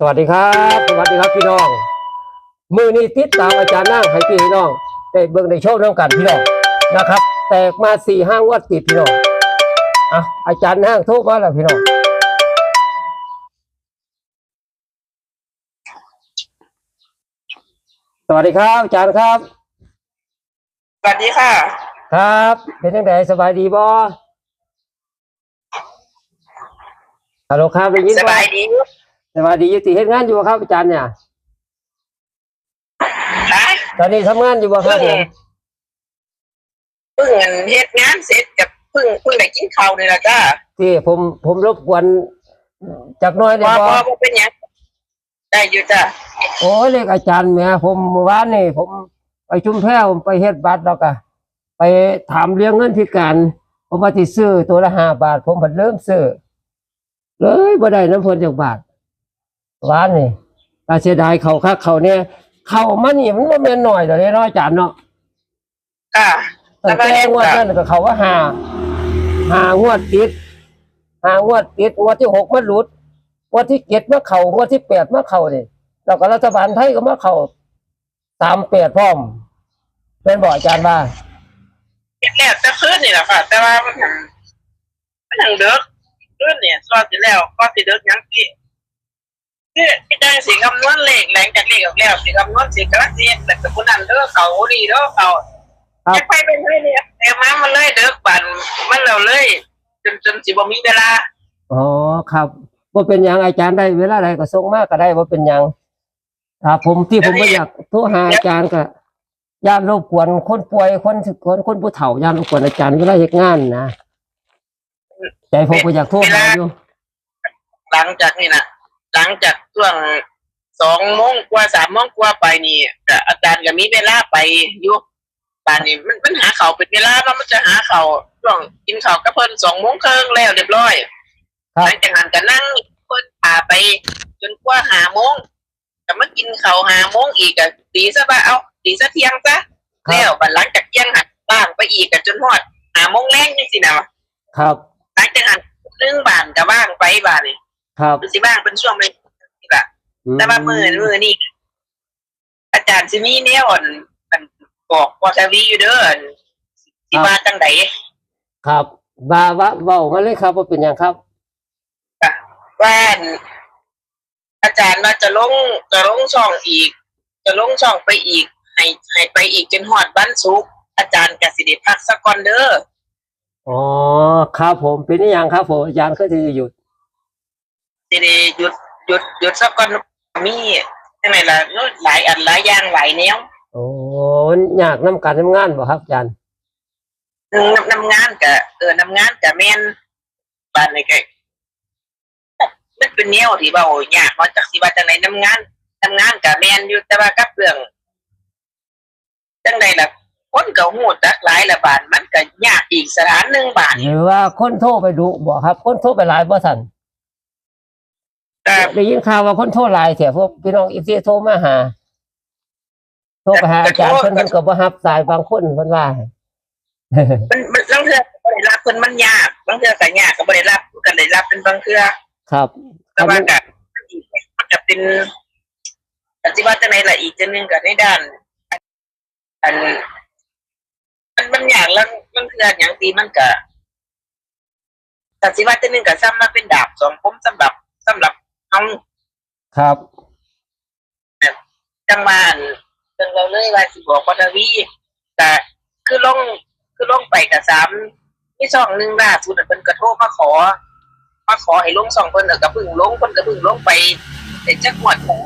สวัสดีครับ สวัสดีครับพี่น้อง มือนี้ติดตามอาจารย์นั่งให้พี่น้องได้เบิ่งในโชว์น้องกันพี่น้องนะครับ แตกมาสี่ห้างวัดติดพี่น้องอะอาจารย์นั่งโทรมาแล้วพี่น้องสวัสดีครับอาจารย์ครับ สวัสดีค่ะ ครับเป็นยังไงสบายดีบ่ฮัลโหลครับได้ยินสบ่บายดี สบายดีอยู่ที่เฮ็ดงานอยู่บ่ครับอาจารย์เนี่ยค่ะตอนนี้ทำงานอยู่บ่ครับผมเพิ่งเฮ็ดงานเสร็จกับเพิ่งเพิ่งได้กินข้าวนี่แหละจ้าที่ผมผมรบกวนจากหน้อยได้พอบ่พอบ่เป็นหยังได้อยู่จ้าโอ้ยเลขอาจารย์แหม่ผมเมื่อวานนี่ผมไปชุมแพผมไปเฮ็ดบัตรแล้วก็ไปถามเรื่องเงินพิการ ผมว่าที่ซื้อตัวละห้าบาท ผมผัดเริ่มซื้อเลยบ่ได้น้ำเพิ่นจากบาท วานนี่ตาเสียดายเขาคักเขาเนี่ยเข้ามานี่มันบ่แม่นน้อยดอกเด้เนาะอาจารย์เนาะค่ะตั้งแต่งวดนั้นก็เขาว่าหาหางวดติดหางวดติดงวดที่หกมันหลุดงวดที่เจ็ดมาเข่างวดที่แปดมาเข่านี่แล้วก็รัฐบาลไทยก็มาเข่าสามแปดพร้อมเป็นบอกอาจารย์ว่าเฮ็ดแล้วจะคืนนี่แหละค่ะ แต่ว่ามันหังมันหังเด็กคืนเนี่ยสอดสิแล้วก็สิเด็กหยังสิ คือที่ได้สิคำนวณเลขแรงจากเลขออกแล้วสิคำนวณสิกระเสียแต่คนนั้นเด้อเขาดีเด้อเขาจะไปเป็นเรื่อยเนี่ยแต่มามันเลยเด็กปั่นมันแล้วเลย จนจนสิบ่มีเวลาอ๋อครับว่าเป็นยังอาจารย์ได้เวลาใดก็ส่งมากก็ได้ว่าเป็นยังถ้าผมที่ผมไม่อยากโทรหาอาจารย์ก็ย่านรบกวนคนป่วยคนคนคนผู้เฒ่าย่านรบกวนอาจารย์เวลาเฮ็ดงานนะใจผมก็อยากโทรหาอยู่หลังจากนี่นะ หลังจากช่วงสองโมงกว่าสามโมงกว่าไปนี่ก็อาจารย์ก็มีเวลาไปอยู่ป่านนี้มันมันหาเขาวเป็นเวลาเนาะมันจะหาเขาวช่วงกินข้าวกับเพิ่นสองโมงครึ่งแล้วเรียบร้อยครับหลังจากนั้นก็นั่งเพิ่นพาไป จนกว่าหาโมงก็มากินข้าวหาโมงอีกก็ตีซะว่าเอาตีซะเที่ยงซะครับแล้วบัดหลังจากเที่ยงหัดบ้างไปอีกก็จนฮอดหาโมงแรงจังซี่นะครับหลังจากนั้นเรื่องบ้านก็ว่างไปบ้านนี่ ครับมันสิบ้างเป็นช่วงเป็นนี่ละแต่ว่ามือมือนี่อาจารย์สิมีแนวอ่อนอันบอกพอทวีอยู่เด้ออันสิมาจังไดครับว่าว่าเว้ามาเลยครับว่าเป็นหยังครับว่าอันอาจารย์ว่าจะลงจะลงช่องอีก จะลงช่องไปอีกให้ให้ไปอีกจนฮอดบ้านสุกร์อาจารย์กสิเดพักสักก่อนเด้ออ๋อครับผมเป็นอหย่างครับผมอาจารย์ก็จะหยุด สิได้หยุดหยุดหยุดสักก่อนมีจังไดล่ะนู้นหลายอันหลายอย่างหลายแนวโอ้มันยากน้ำการทำงานบ่ครับอาจารย์หนึ่งนำนำงานกะเออนำงานกะแม่นบ้านนี่ก็มันเป็นแนวที่เบายากเนาะจักสิว่าจังไดนำงานนำงานกะแม่นอยู่แต่ว่ากับเรื่องจังไดล่ะคนก็ฮู้จักหลายละบานมันก็ยากอีกสถานหนึงบาทหรือว่าคนโทรไปดูบ่ครับ คนโทรไปหลายบ่สัน แต่ได้ยินข่าวว่าคนโทรหลายเสียพวกพี่น้องอีซีโทรมาหา โทรไปหาอาจารย์เพิ่นเพิ่นก็บ่รับสายบางคนเพิ่นว่า มันมันบางเทื่อก็บ่ได้รับเพิ่นมันยากบางเทื่อก็ยากก็บ่ได้รับก็ได้รับเป็นบางเทื่อครับแต่ว่าก็มันจะเป็นปฏิบัติจังไดล่ะอีกจังหนึงก็ในด้านอันมันมันอย่างละมันคืออย่างดีมันก็แต่สิว่าจะนึงก็ซ้ำมาเป็นดาบสองคมสำหรับสำหรับ เฮาครับจังหวาอันเรื่องเราเลยว่าสิบอกว่าทวีแต่คือลงคือลงไปกับสามมีช่องหนึงล่าสุดน่ะเพิ่นก็โทรมาขอ มาขอให้ลงสองเพิ่นเออก็เพิ่งลงเพิ่นก็เพิ่งลงไปแต่จักหวดของ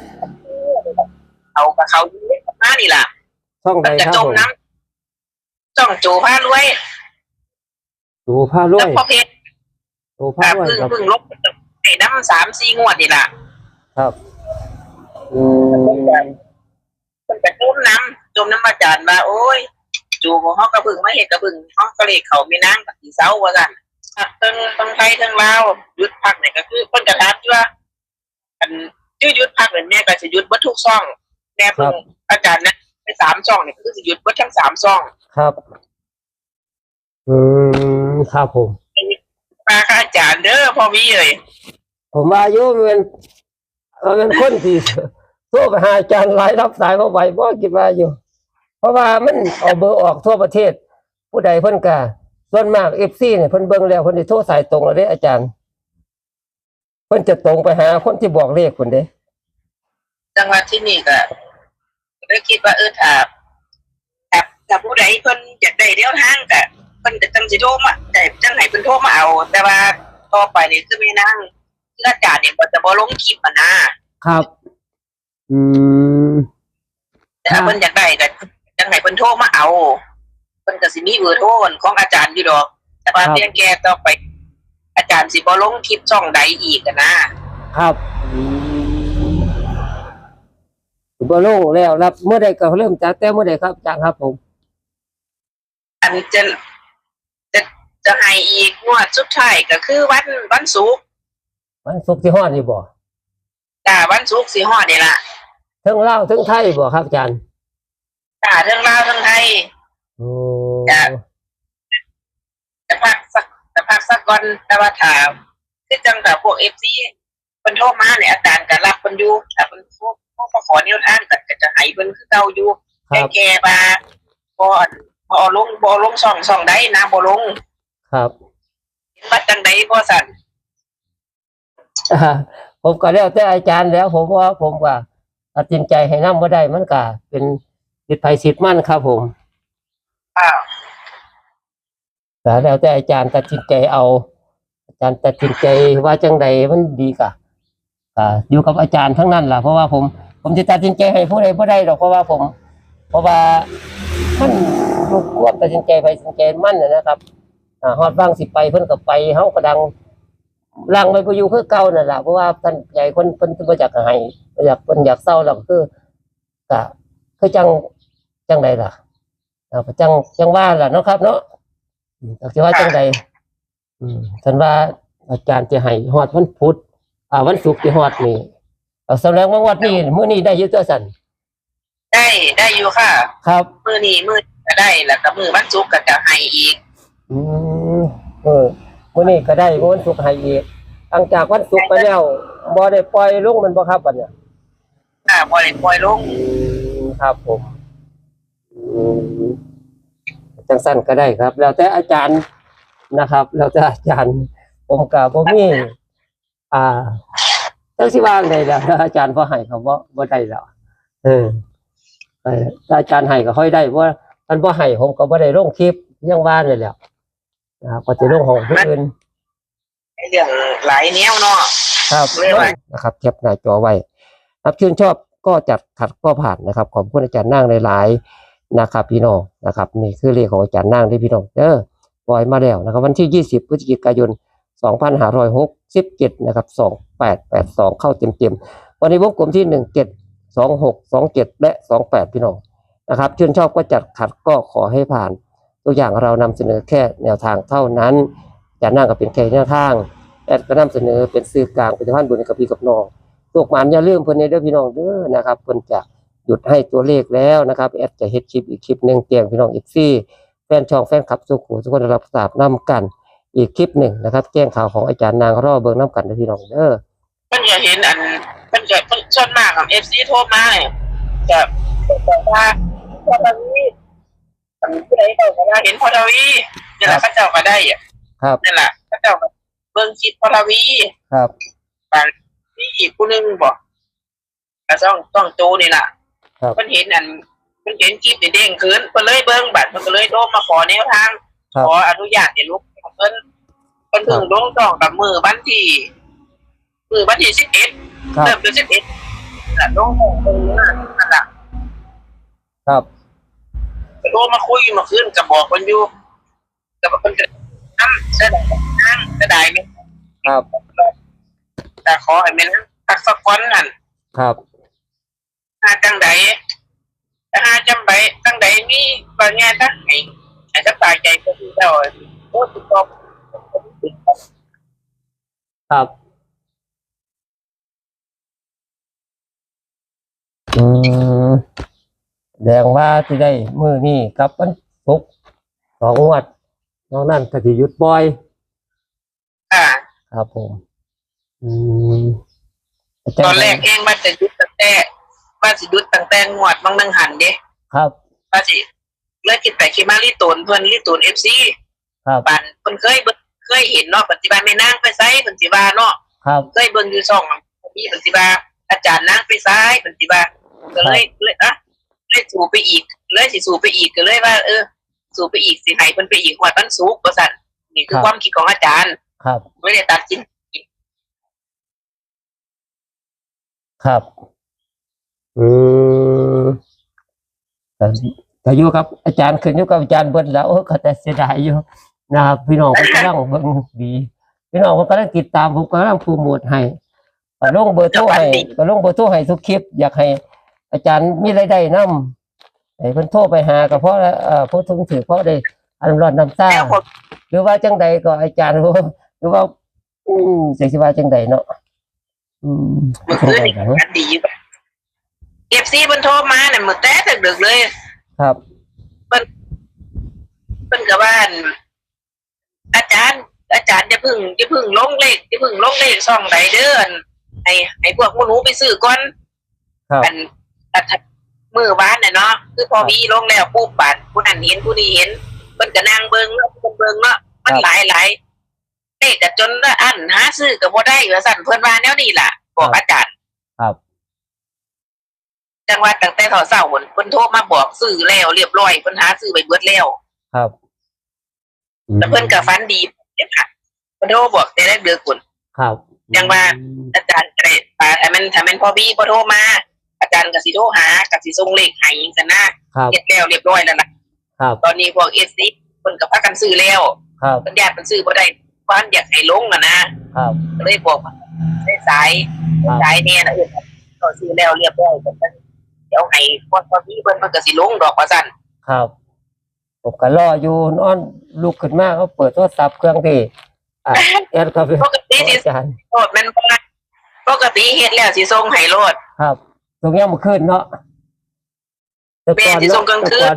เอากับเขาอยู่ในหน้านี่ล่ะช่องใดมันจะครับจผมมน้ำจ้องโจผ้ารวยดูผ้ารวแล้วยพอเพชรดูผ้าอ่ารวยเพึ่งครับเพึ่งลบ ไอ้น้ำสามสี่งวดนี่ล่ะครับอืมมันจะจมน้ำจมน้ำอาจารย์มาโอ้ย จูของเขากระพึ่งไม่เห็นกระพึ่งเขาก็เลยเขาไม่นั่งกับสีเสาว่ากันอะทั้งทั้งไทยทั้งลาวหยุดพักเนี่ยก็คือเพิ่นกระทับว่าอันชื่อหยุดพักเนี่ยแม่ก็จะหยุดเบัทุกซ่องแม่เพิ่งอาจารย์นะไปสามซ่องเนี่ยคือจะหยุดเบัทั้งสามซ่องครับอืมครับผมมาค่ะอาจารย์เด้อพ่อมีเลย ผมอายุมันเอาเป็นคนที่โทรไปหาอาจารย์หลายรับสายมาไหวบ่คิดว่าอยู่ เพราะว่ามันเอาเบอร์ออกทั่วประเทศ ผู้ใดเพิ่นก็ส่วนมาก FC เนี่ยเพิ่นเบิ่งแล้วเพิ่นสิโทรสายตรงแล้วเด้อาจารย์ เพิ่นจะตรงไปหาคนที่บอกเลขคนเด้จังหวัดที่นี่ก็ได้คิดว่าเออถ้าถ้าถ้าผู้ใดเพิ่นอยากได้เดียวทางก็เพิ่นก็จังสิโทรมาแต่จังให้เพิ่นโทรมาเอา แต่ว่าต่อไปนี่คือไม่นั่ง ออาจารย์เนี่ยบ่จะบ่ลงคลิปอะนะครับ อืมแต่ถ้าครับเพิ่นอยากได้ก็จังให้เพิ่นโทรมาเอาเพิ่นก็สิมีเบอร์โทรของอาจารย์อยู่ดอก แต่ว่าเพียงแค่ต่อไป อาจารย์สิบ่ลงคลิปช่องใดอีกอะนะครับอืมบ่ลงแล้วรับเมื่อใดก็เริ่มจากแต่เมื่อใดครับอาจารย์ครับผม อันจะจะจะให้อีกงวดสุดท้ายก็คือวันวันศุกร์ วันศุกร์ที่ฮอดนี่บ่จ้าวันศุกร์สิฮอดนี่ล่ะเทั้งลาวเทั้งไทยบ่ครับอาจารย์จ้าเรื่องลาวเรื่องไทย โอ้จ้ะ จะพักสักจะพักสักก่อนแต่ว่าถามคือจังกับพวก FC เพิ่นโทรมาเนี่ยอาจารย์ก็รับเพิ่นอยู่ถ้าเพิ่นโทรโทรมาขอแนวทางก็ก็จะให้เพิ่นคือเก่าอยู่ครัแค่บแค่ว่าบ่บ่ลงบ่ลงช่องช่องใดนะบ่ลงครับ เห็นว่าจังใดบ่สั่นอ่า ผมก็แล้วแต่อาจารย์แล้ว ผมว่าผมว่าตัดสินใจให้นํบ่ได้มันก็เป็นสิทธิภัยสิทธิ์มั่นครับผมอ้าวแต่แล้วแต่อาจารย์ตัดสินใจเอา อาจารย์ตัดสินใจว่าจังใดมันดีกะอ่าอยู่กับอาจารย์ทั้งนั้นล่ะเพราะว่าผม ผมจะตัดสินใจให้ผู้ใดบ่ได้หรอกเพราะว่าผม เพราะว่ามันลูกควบตัดสินใจไปตัดสินใจมั่นนะครับอ่าฮอดบ้างสิไปเพิ่นก็ไปเฮาก็ดัง ลังไปบ่อยู่คือเก่านั่นล่ะเพราะว่าท่านใหญ่คนเพิ่นบ่อยากให้บ่อยากเพิ่นอยากเศร้าแล้วก็คือก็คือจังจังใดล่ะอ่าก็จังจังว่าล่ะเนาะครับ เนาะอืมก็สิว่าจังใดอืมท่านว่าอาจารย์จะให้ฮอดวันพุธอ่าวันศุกร์ที่ฮอดนี่เอาแสดงว่าวันนี้มื้อนี้ได้อยู่ตัวสั่นได้ได้อยู่ค่ะ ครับมื้อนี้มื้อก็ได้แล้วก็มื้อวันศุกร์ก็จะให้อีก อืมเออ มื้อนี้ก็ได้มื้อวันศุกร์ให้อีกหลังจากวันศุกร์ไปแล้วบ่ได้ปล่อยลงมันบ่ครับบัดเนี่ยอ่าบ่ได้ปล่อยลงอืมครับผมอืมจังสั้นก็ได้ครับ แล้วแต่อาจารย์นะครับ แล้วแต่อาจารย์ผมกับผมมีอ่าจังสิว่างได้แล้วถ้าอาจารย์พอให้เขาบ่บ่ได้แล้วเออเออถ้าอาจารย์ให้ก็ค่อยได้เพราะว่าท่านบ่ให้ผมก็บ่ได้ลงคลิปยังว่าเลยแหล้ว นะครับก็จะลงของผู้อื่นไอ้เรื่องหลายแนวเนาะ ครับเรื่อยไว้นะครับแคปหน้าจอไว้ครับชื่นชอบก็จัดขัดก็ผ่านนะครับ ขอบคุณอาจารย์นั่งหลายๆนะครับ พี่น้องนะครับ นี่คือเรียกของอาจารย์นั่งที่พี่น้องเด้อปล่อยมาแล้วนะครับ วันที่ 20พฤศจิกายน 2567นะครับ2882 เข้าเต็มๆวันนี้วงกลมที่ 17 26 27 และ 28 พี่น้องนะครับชื่นชอบก็จัดขัดก็ขอให้ผ่าน ตัวอย่างเรานำเสนอแค่แนวทางเท่านั้นอาจารย์นั่งก็เป็นแค่แนวทางแอดก็นำเสนอเป็นสื่อกลางเป็นท่านบุญกับพี่กับน้องลูกหมานอย่าลืมเพิ่นในเด้อพี่น้องเด้อนะครับเพิ่นจะหยุดให้ตัวเลขแล้วนะครับแอดจะเฮ็ดคลิปอีกคลิปหนึ่งเตียงพี่น้องอีกซี่แฟนช่องแฟนคลับสุขุทุกคนรับทราบนํกัน อีกคลิปหนึ่งนะครับ แจ้งข่าวของอาจารย์นางรอเบิงน้กันนะพี่น้องเด้อเพิ่นจะเห็นอันเพิ่นจะเพิ่นส่วนมากของ FC โทรมาเนี่ยจะบอกว่าพอทวี อันผู้ใดเขาก็ว่าเห็นพอทวีนี่แหละเขาเจ้าก็ได้อะครับนี่แหละเขาเจ้าก็เบิ่งคลิปพอทวีครับบางนี่อีกผู้หนึงบอกก็ต้องต้องโจนี่ล่ะครับ เพิ่นเห็นอันเพิ่นเห็นคลิปนี่เด้งขึ้นเพิ่นเลยเบิ่งบัดเพิ่นก็เลยโทรมาขอแนวทาง ครับขออนุญาตให้ลูกของเพิ่นเพิ่นถึงลงจองกับมือวันที่มือวันที่สิบเอ็ดครับ เริ่มเดือนสิบเอ็ดน่ะลงของเพิ่นนั่นนั่นล่ะครับเพิ่น โทรมาคุยมาคืนก็บอกเพิ่นอยู่ก็บอกเพิ่นก็นำเสยดายนั่งเสยดายไหมครับแต่ขอให้แม่นพักสักก่อนนั่นครับหาจังใดถ้าหาจำไปจังใดมีบางแง่ทั้งให้ให้สบายใจเพิ่นอยู่แล้วโอ้ติดต่อครับอืม แสดงว่าที่ได้มือนี่กับวันศุกร์สองงวดนอกนั้นก็สิหยุดบ่อย ค่ะ ครับผม อืมอาจารย์ตอนแรกเองว่าจะหยุดตั้งแต่ว่าสิหยุดตั้งแต่งวดบางนึงหันเด้ครับ ว่าสิเลยคิดไปคิดมาลีตูนเพิ่นลีตูน FC ครับปันเพิ่นเคยเบิ่งเคยเห็นเนาะปัจจุบันแม่นางไปไสเพิ่นสิว่าเนาะครับเคยเบิ่งอยู่ช่องมีเพิ่นสิว่าอาจารย์นางไปไสเพิ่นสิว่าก็เลยเลยอะ เลยสู่ไปอีก เลยสิสู่ไปอีกก็เลยว่า เออ สู่ไปอีกสิให้เพิ่นไปอีกว่าวันศุกร์ว่าซั่นนี่คือความคิดของอาจารย์ ครับ ไม่ได้ตัดสินครับ อืมแต่แต่อยู่กับอาจารย์ขึ้นอยู่กับอาจารย์เบิดแล้วเออก็แต่เสียดายอยู่นะครับพี่น้องก็กำลังเบิ่งดีพี่น้องก็กำลังติดตามผมก็กำลังโปรโมทให้ก็ลงเบอร์โทรให้ก็ลงเบอร์โทรให้ทุกคลิป อยากให้ อาจารย์มีรายได้นำให้เพิ่นโทรไปหาก็เพราะเอ่อพูดถึงถือเพราะได้อันร้อนน้ำตาแล้วผมหรือว่าจังใดก็อาจารย์หรือว่า อืมจังสิว่าจังใดเนาะอืมเมื่อคืนนี่กันดีอยู่เอฟซีเพิ่นโทรมาเนี่ยมื้อแต่ดึกๆเลย ครับเพิ่นก็ว่าอั่นอาจารย์ อาจารย์จะพึ่งจะพึ่งลงเลขจะพึ่งลงเลขช่องใดเด้ออั่นให้ให้พวกหมูหนูไปซื้อก่อนครับ อันอันมือวานน่ะเนาะคือพอวีลงแล้วปุ๊บบาดผู้นั้นเห็นผู้นี้เห็นเพิ่นก็นั่งเบิ่งเนาะเพิ่นเบิ่งเนาะมันหลายหลายเลขก็จนว่าอันหาซื้อก็บ่ได้ว่าซั่นเพิ่นว่าแนวนี้ล่ะบอกอาจารย์ครับจังว่าตั้งแต่เช้าเช้าพุ่นเพิ่นโทรมาบอกซื้อแล้วเรียบร้อยเพิ่นหาซื้อไปเบิดแล้วครับแล้วเพิ่นก็ฝันดีเด้อค่ะเพิ่นโทรบอกแต่แรกเดือกุนครับยังว่าอาจารย์ก็ได้อ่าถ้ามันถ้ามันพอบีพอโทรมาอา จารย์ก็สิโทรหาก็สิส่งเลขให้จังซั่นนะครับเฮ็ดแล้วเรียบร้อยแล้วล่ะครับตอนนี้พวก SD เพิ่นก็พากันซื้อแล้วครับเพิ่นญาติเพิ่นซื้อบ่ได้ควานอยากให้ลงอะนะครับก็เลยบอกว่าได้สายครับสายเนี่ยนะเออก็ซื้อแล้วเรียบร้อยเพิ่นก็เดี๋ยวให้พวกพอบีเพิ่นเพิ่นก็สิลงดอกว่าซั่นครับผมก็รออยู่นอนลุกขึ้นมาเขาเปิดโทรศัพท์เครื่องที่อะแอดก็ไปปกติสิอาจารย์โลดแม่นบ่ปกติเฮ็ดแล้วสิส่งให้โลดครับ ตรงนี้มันขึ้นเนาะแต่แม่ที่ส่งกลางคืนแต่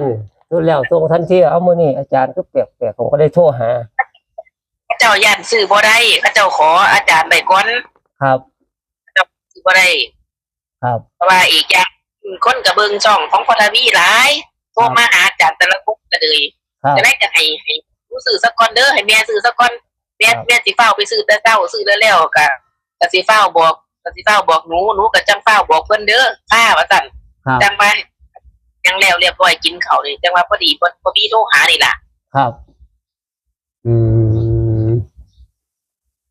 ตัวแล้วส่งทันทีเอามือนี่อาจารย์ก็เปียกเปียกๆผมก็ได้โทรหาพระเจ้าย่านซื้อบ่ได้พระเจ้าขออาจารย์ไปก่อนครับซื้อบ่ได้ครับเพราะว่าอีกอย่างคนกับเบิงช่องของพอทวีหลายโทรมาหาอาจารย์แต่ละคนก็เลยครับจะได้จะให้ให้รู้ซื้อสักก่อนเด้อให้แม่ซื้อสักก่อนแม่ครับแม่สิเฝ้าไปซื้อแต่เช้าซื้อแล้วแล้วก็ก็สิเฝ้าบอก ก็สิเฝ้าบอกหนูหนูก็จังเฝ้าบอกเพิ่นเด้อข้าว่าซั่นครับจังไปยังแล้วเรียบร้อยกินข้าวนี่จังว่าพอดีพอพอพี่โทรหานี่ล่ะ ครับ